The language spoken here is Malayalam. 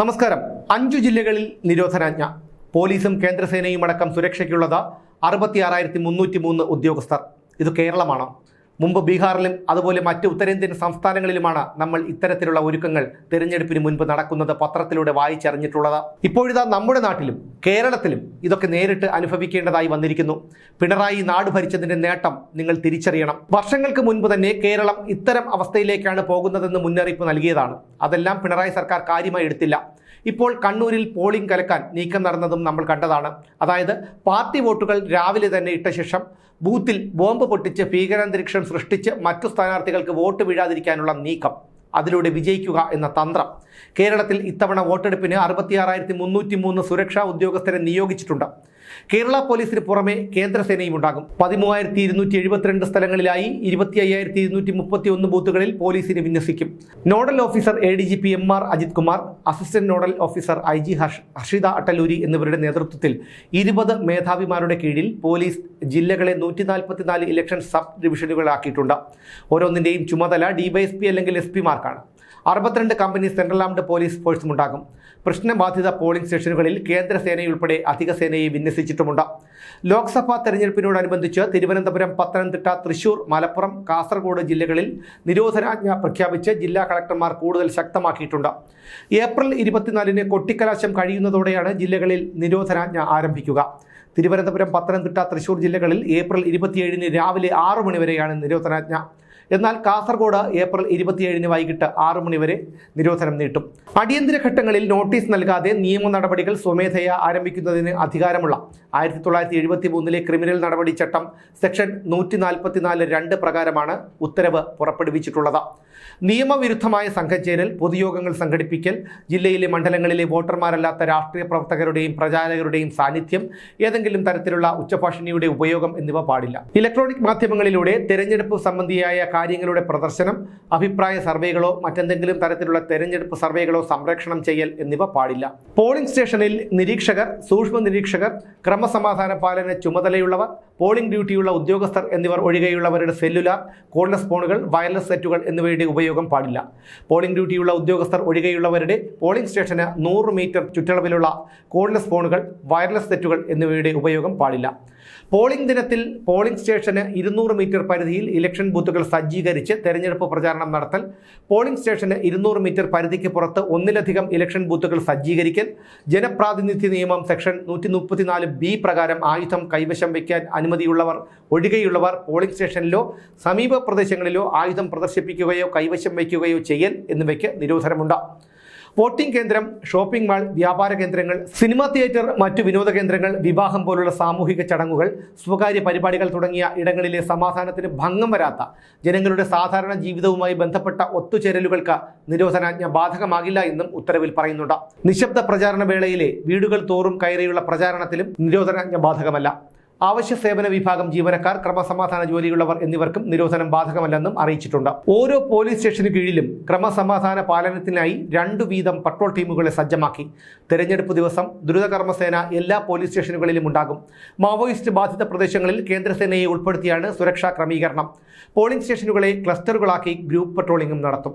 നമസ്കാരം. അഞ്ചു ജില്ലകളിൽ നിരോധനാജ്ഞ. പോലീസും കേന്ദ്രസേനയും അടക്കം സുരക്ഷയ്ക്കുള്ളത് അറുപത്തി ആറായിരത്തി മുന്നൂറ്റി മൂന്ന് ഉദ്യോഗസ്ഥർ. ഇത് കേരളമാണ്. മുമ്പ് ബീഹാറിലും അതുപോലെ മറ്റ് ഉത്തരേന്ത്യൻ സംസ്ഥാനങ്ങളിലുമാണ് നമ്മൾ ഇത്തരത്തിലുള്ള ഒരുക്കങ്ങൾ തിരഞ്ഞെടുപ്പിന് മുൻപ് നടക്കുന്നത് പത്രത്തിലൂടെ വായിച്ചറിഞ്ഞിട്ടുള്ളത്. ഇപ്പോഴിതാ നമ്മുടെ നാട്ടിലും കേരളത്തിലും ഇതൊക്കെ നേരിട്ട് അനുഭവിക്കേണ്ടതായി വന്നിരിക്കുന്നു. പിണറായി നാട് ഭരിച്ചതിന്റെ നേട്ടം നിങ്ങൾ തിരിച്ചറിയണം. വർഷങ്ങൾക്ക് മുൻപ് തന്നെ കേരളം ഇത്തരം അവസ്ഥയിലേക്കാണ് പോകുന്നതെന്ന് മുന്നറിയിപ്പ് നൽകിയതാണ്. അതെല്ലാം പിണറായി സർക്കാർ കാര്യമായി എടുത്തില്ല. ഇപ്പോൾ കണ്ണൂരിൽ പോളിംഗ് കലക്കാൻ നീക്കം നടന്നതും നമ്മൾ കണ്ടതാണ്. അതായത് പാർട്ടി വോട്ടുകൾ രാവിലെ തന്നെ ഇട്ട ശേഷം ബൂത്തിൽ ബോംബ് പൊട്ടിച്ച് ഭീകരാന്തരീക്ഷം സൃഷ്ടിച്ച് മറ്റു സ്ഥാനാർത്ഥികൾക്ക് വോട്ട് വീഴാതിരിക്കാനുള്ള നീക്കം. അതിലൂടെ വിജയിക്കുക എന്ന തന്ത്രം. കേരളത്തിൽ ഇത്തവണ വോട്ടെടുപ്പിന് അറുപത്തിയാറായിരത്തി മുന്നൂറ്റി മൂന്ന് സുരക്ഷാ ഉദ്യോഗസ്ഥരെ നിയോഗിച്ചിട്ടുണ്ട്. കേരള പോലീസിന് പുറമെ കേന്ദ്രസേനയും ഉണ്ടാകും. പതിമൂവായിരത്തി ഇരുന്നൂറ്റി എഴുപത്തിരണ്ട് സ്ഥലങ്ങളിലായി ഇരുപത്തി അയ്യായിരത്തി ഇരുന്നൂറ്റി മുപ്പത്തി ഒന്ന് ബൂത്തുകളിൽ പോലീസിനെ വിന്യസിക്കും. Nodal officer A D G P M R Ajith Kumar assistant nodal officer I G Harsh Harshita Attaluri എന്നിവരുടെ നേതൃത്വത്തിൽ ഇരുപത് മേധാവിമാരുടെ കീഴിൽ പോലീസ് ജില്ലകളെ നൂറ്റി നാൽപ്പത്തിനാല് ഇലക്ഷൻ സബ് ഡിവിഷനുകളാക്കിയിട്ടുണ്ട്. ഓരോന്നിന്റെയും ചുമതല ഡിവൈഎസ്പി അല്ലെങ്കിൽ എസ് പിമാർക്കാണ് അറുപത്തിരണ്ട് കമ്പനി സെൻട്രൽ ആംഡ് പോലീസ് ഫോഴ്സും ഉണ്ടാകും. പ്രശ്നബാധിത പോളിംഗ് സ്റ്റേഷനുകളിൽ കേന്ദ്രസേനയുൾപ്പെടെ അധിക സേനയെ വിന്യസിച്ചിട്ടുമുണ്ട്. ലോക്സഭാ തെരഞ്ഞെടുപ്പിനോടനുബന്ധിച്ച് തിരുവനന്തപുരം പത്തനംതിട്ട തൃശൂർ മലപ്പുറം കാസർഗോഡ് ജില്ലകളിൽ നിരോധനാജ്ഞ പ്രഖ്യാപിച്ച് ജില്ലാ കളക്ടർമാർ കൂടുതൽ ശക്തമാക്കിയിട്ടുണ്ട്. ഏപ്രിൽ ഇരുപത്തിനാലിന് കൊട്ടിക്കലാശം കഴിയുന്നതോടെയാണ് ജില്ലകളിൽ നിരോധനാജ്ഞ ആരംഭിക്കുക. തിരുവനന്തപുരം പത്തനംതിട്ട തൃശൂർ ജില്ലകളിൽ ഏപ്രിൽ ഇരുപത്തിയേഴിന് രാവിലെ ആറു മണിവരെയാണ് നിരോധനാജ്ഞ. എന്നാൽ കാസർഗോഡ് ഏപ്രിൽ ഇരുപത്തിയേഴിന് വൈകിട്ട് ആറു മണിവരെ നിരോധനം നീട്ടും. അടിയന്തര ഘട്ടങ്ങളിൽ നോട്ടീസ് നൽകാതെ നിയമ നടപടികൾ സ്വമേധയ ആരംഭിക്കുന്നതിന് അധികാരമുള്ള ആയിരത്തി തൊള്ളായിരത്തി എഴുപത്തി മൂന്നിലെ ക്രിമിനൽ നടപടി ചട്ടം സെക്ഷൻ നൂറ്റി നാൽപ്പത്തിനാല് രണ്ട് പ്രകാരമാണ് ഉത്തരവ് പുറപ്പെടുവിച്ചിട്ടുള്ളത്. നിയമവിരുദ്ധമായ സംഘം ചേരൽ പൊതുയോഗങ്ങൾ സംഘടിപ്പിക്കൽ ജില്ലയിലെ മണ്ഡലങ്ങളിലെ വോട്ടർമാരല്ലാത്ത രാഷ്ട്രീയ പ്രവർത്തകരുടെയും പ്രചാരകരുടെയും സാന്നിധ്യം ഏതെങ്കിലും തരത്തിലുള്ള ഉച്ചഭാഷിണിയുടെ ഉപയോഗം എന്നിവ പാടില്ല. ഇലക്ട്രോണിക് മാധ്യമങ്ങളിലൂടെ തെരഞ്ഞെടുപ്പ് സംബന്ധിയായ കാര്യങ്ങളുടെ പ്രദർശനം അഭിപ്രായ സർവേകളോ മറ്റെന്തെങ്കിലും തരത്തിലുള്ള തെരഞ്ഞെടുപ്പ് സർവേകളോ സംരക്ഷണം ചെയ്യൽ എന്നിവ പാടില്ല. പോളിംഗ് സ്റ്റേഷനിൽ നിരീക്ഷകർ സൂക്ഷ്മ നിരീക്ഷകർ ക്രമസമാധാന പാലന ചുമതലയുള്ളവർ പോളിംഗ് ഡ്യൂട്ടിയുള്ള ഉദ്യോഗസ്ഥർ എന്നിവർ ഒഴികെയുള്ളവരുടെ സെല്ലുലാർ കോഡ്ലെസ് ഫോണുകൾ വയർലെസ് സെറ്റുകൾ എന്നിവയുടെ ഉപയോഗം പാടില്ല. പോളിംഗ് ഡ്യൂട്ടിയുള്ള ഉദ്യോഗസ്ഥർ ഒഴികെയുള്ളവരുടെ പോളിംഗ് സ്റ്റേഷന് നൂറ് മീറ്റർ ചുറ്റളവിലുള്ള കോഡ്ലെസ് ഫോണുകൾ വയർലെസ് സെറ്റുകൾ എന്നിവയുടെ ഉപയോഗം പാടില്ല. പോളിംഗ് ദിനത്തിൽ പോളിംഗ് സ്റ്റേഷന് ഇരുന്നൂറ് മീറ്റർ പരിധിയിൽ ഇലക്ഷൻ ബൂത്തുകൾ സജ്ജീകരിച്ച് തെരഞ്ഞെടുപ്പ് പ്രചാരണം നടത്തൽ പോളിംഗ് സ്റ്റേഷന് ഇരുന്നൂറ് മീറ്റർ പരിധിക്ക് പുറത്ത് ഒന്നിലധികം ഇലക്ഷൻ ബൂത്തുകൾ സജ്ജീകരിക്കൽ ജനപ്രാതിനിധ്യ നിയമം സെക്ഷൻ നൂറ്റി മുപ്പത്തിനാല് ബി പ്രകാരം ആയുധം കൈവശം വയ്ക്കാൻ അനുമതിയുള്ളവർ ഒഴികെയുള്ളവർ പോളിംഗ് സ്റ്റേഷനിലോ സമീപ പ്രദേശങ്ങളിലോ ആയുധം പ്രദർശിപ്പിക്കുകയോ കൈവശം വയ്ക്കുകയോ ചെയ്യൽ എന്നിവയ്ക്ക് നിരോധനമുണ്ട്. വോട്ടിംഗ് കേന്ദ്രം ഷോപ്പിംഗ് മാൾ വ്യാപാര കേന്ദ്രങ്ങൾ സിനിമാ തിയേറ്റർ മറ്റു വിനോദ കേന്ദ്രങ്ങൾ വിവാഹം പോലുള്ള സാമൂഹിക ചടങ്ങുകൾ സ്വകാര്യ പരിപാടികൾ തുടങ്ങിയ ഇടങ്ങളിലെ സമാധാനത്തിന് ഭംഗം വരാത്ത ജനങ്ങളുടെ സാധാരണ ജീവിതവുമായി ബന്ധപ്പെട്ട ഒത്തുചേരലുകൾക്ക് നിരോധനാജ്ഞ ബാധകമാകില്ല എന്നും ഉത്തരവിൽ പറയുന്നുണ്ട്. നിശബ്ദ പ്രചാരണ വേളയിലെ വീടുകൾ തോറും കയറിയുള്ള പ്രചാരണത്തിലും നിരോധനാജ്ഞ ബാധകമല്ല. അവശ്യ സേവന വിഭാഗം ജീവനക്കാർ ക്രമസമാധാന ജോലിയുള്ളവർ എന്നിവർക്കും നിരോധനം ബാധകമല്ലെന്നും അറിയിച്ചിട്ടുണ്ട്. ഓരോ പോലീസ് സ്റ്റേഷനു കീഴിലും ക്രമസമാധാന പാലനത്തിനായി രണ്ടു വീതം പട്രോൾ ടീമുകളെ സജ്ജമാക്കി. തെരഞ്ഞെടുപ്പ് ദിവസം ദ്രുതകർമ്മസേന എല്ലാ പോലീസ് സ്റ്റേഷനുകളിലും ഉണ്ടാകും. മാവോയിസ്റ്റ് ബാധിത പ്രദേശങ്ങളിൽ കേന്ദ്രസേനയെ ഉൾപ്പെടുത്തിയാണ് സുരക്ഷാ ക്രമീകരണം. പോളിംഗ് സ്റ്റേഷനുകളെ ക്ലസ്റ്ററുകളാക്കി ഗ്രൂപ്പ് പട്രോളിംഗും നടത്തും.